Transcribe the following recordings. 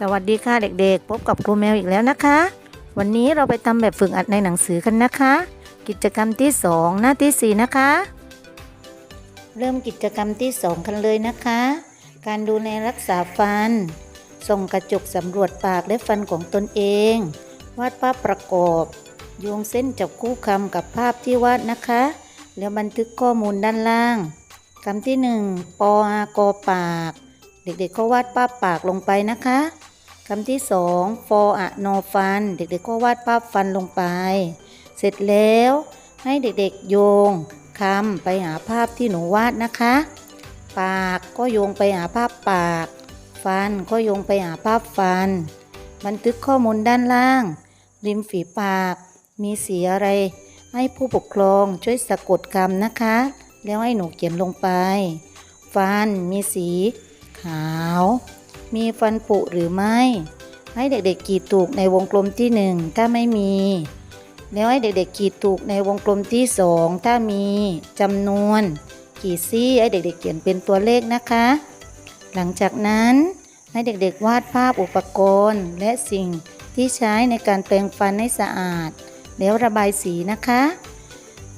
สวัสดีค่ะเด็กๆ พบกับครูแมวอีกแล้วนะคะ วันนี้เราไปทำแบบฝึกอัดในหนังสือกันนะคะ กิจกรรมที่ 2 หน้าที่ 4 นะคะ เริ่มกิจกรรมที่ 2 กันเลยนะคะ การดูแลรักษาฟัน ส่งกระจกสำรวจปากและฟันของตนเอง วาดภาพประกอบ โยงเส้นจับคู่คำกับภาพที่วาดนะคะ แล้วบันทึกข้อมูลด้านล่างคำที่ 1 ปออากอปาก เด็กๆก็วาดภาพปากลงไปนะคะคำที่สองฟออะนอฟัน เด็กๆก็วาดภาพฟันลงไป เสร็จแล้วให้เด็กๆโยงคำไปหาภาพที่หนูวาดนะคะ ปากก็โยงไปหาภาพปาก ฟันก็โยงไปหาภาพฟัน บันทึกข้อมูลด้านล่าง ริมฝีปาก มีสีอะไร ให้ผู้ปกครองช่วยสะกดคำนะคะ แล้วให้หนูเขียนลงไป ฟันมีสี ขาว มีฟันผุหรือไม่ ให้เด็กๆขีดถูกในวงกลมที่หนึ่งถ้าไม่มี แล้วให้เด็กๆขีดถูกในวงกลมที่สองถ้ามีจำนวนขีดซี่ให้เด็กๆเขียนเป็นตัวเลขนะคะ หลังจากนั้นให้เด็กๆวาดภาพอุปกรณ์ และสิ่งที่ใช้ในการแปรงฟันให้สะอาด แล้วระบายสีนะคะ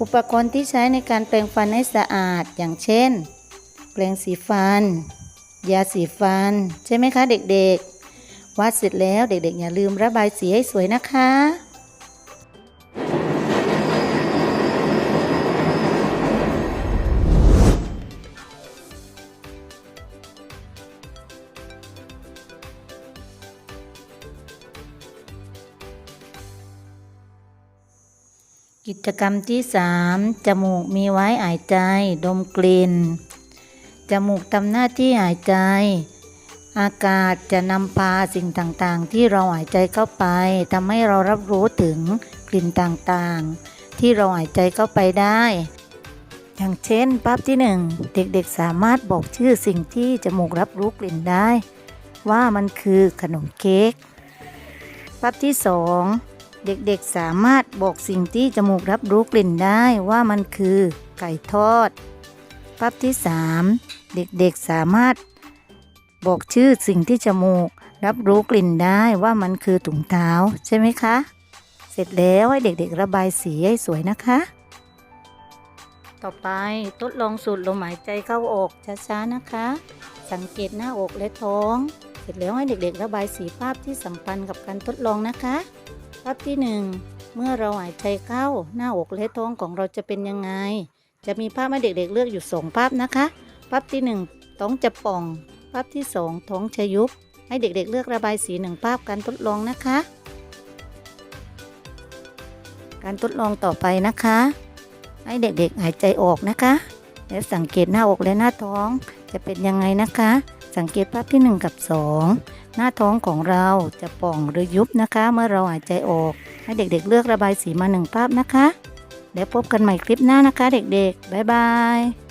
อุปกรณ์ที่ใช้ในการแปรงฟันให้สะอาดอย่างเช่น แปรงสีฟัน ยาสีฟัน ใช่ไหมคะ เด็กๆ วาดเสร็จแล้วเด็กๆ อย่าลืมระบายสีให้สวยนะคะกิจกรรมที่ 3 จมูกมีไว้หายใจ ดมกลิ่น จมูกทำหน้าที่หายใจ อากาศจะนำพาสิ่งต่างๆ ที่เราหายใจเข้าไปทำให้เรารับรู้ถึงกลิ่นต่างๆ ที่เราหายใจเข้าไปได้ อย่างเช่นภาพที่หนึ่งเด็กๆสามารถบอกชื่อสิ่งที่จมูกรับรู้กลิ่นได้ ว่ามันคือขนมเค้กภาพที่สองเด็กๆสามารถบอกสิ่งที่จมูกรับรู้กลิ่นได้ว่ามันคือไก่ทอดภาพที่ 3 เด็กๆสามารถบอกชื่อสิ่งที่จมูก รับรู้กลิ่นได้ว่ามันคือถุงเท้าใช่ไหมคะ เสร็จแล้วให้เด็กๆระบายสีให้สวยนะคะ ต่อไปทดลองสูดลมหายใจเข้าออกช้าๆนะคะ สังเกตหน้าอกและท้อง เสร็จแล้วให้เด็กๆ ระบายสีภาพที่สัมพันธ์กับการทดลองนะคะ ภาพที่ 1 เมื่อเราหายใจเข้าหน้าอกและท้องของเราจะเป็นยังไง จะมีภาพให้เด็กๆเลือกอยู่สองภาพนะคะ ภาพที่ 1ท้องจะป่องภาพที่ 2ท้องจะยุบ ให้เด็กๆเลือกระบายสีหนึ่งภาพการทดลองนะคะ การทดลองต่อไปนะคะ ให้เด็กๆหายใจออกนะคะ แล้วสังเกตหน้าอกและหน้าท้องจะเป็นยังไงนะคะ สังเกตภาพที่ 1 กับ 2 หน้าท้องของเราจะป่องหรือยุบนะคะ เมื่อเราหายใจออก ให้เด็กๆเลือกระบายสีมาหนึ่งภาพนะคะ แล้วพบกันใหม่คลิปหน้านะคะ เด็กๆบ๊ายบาย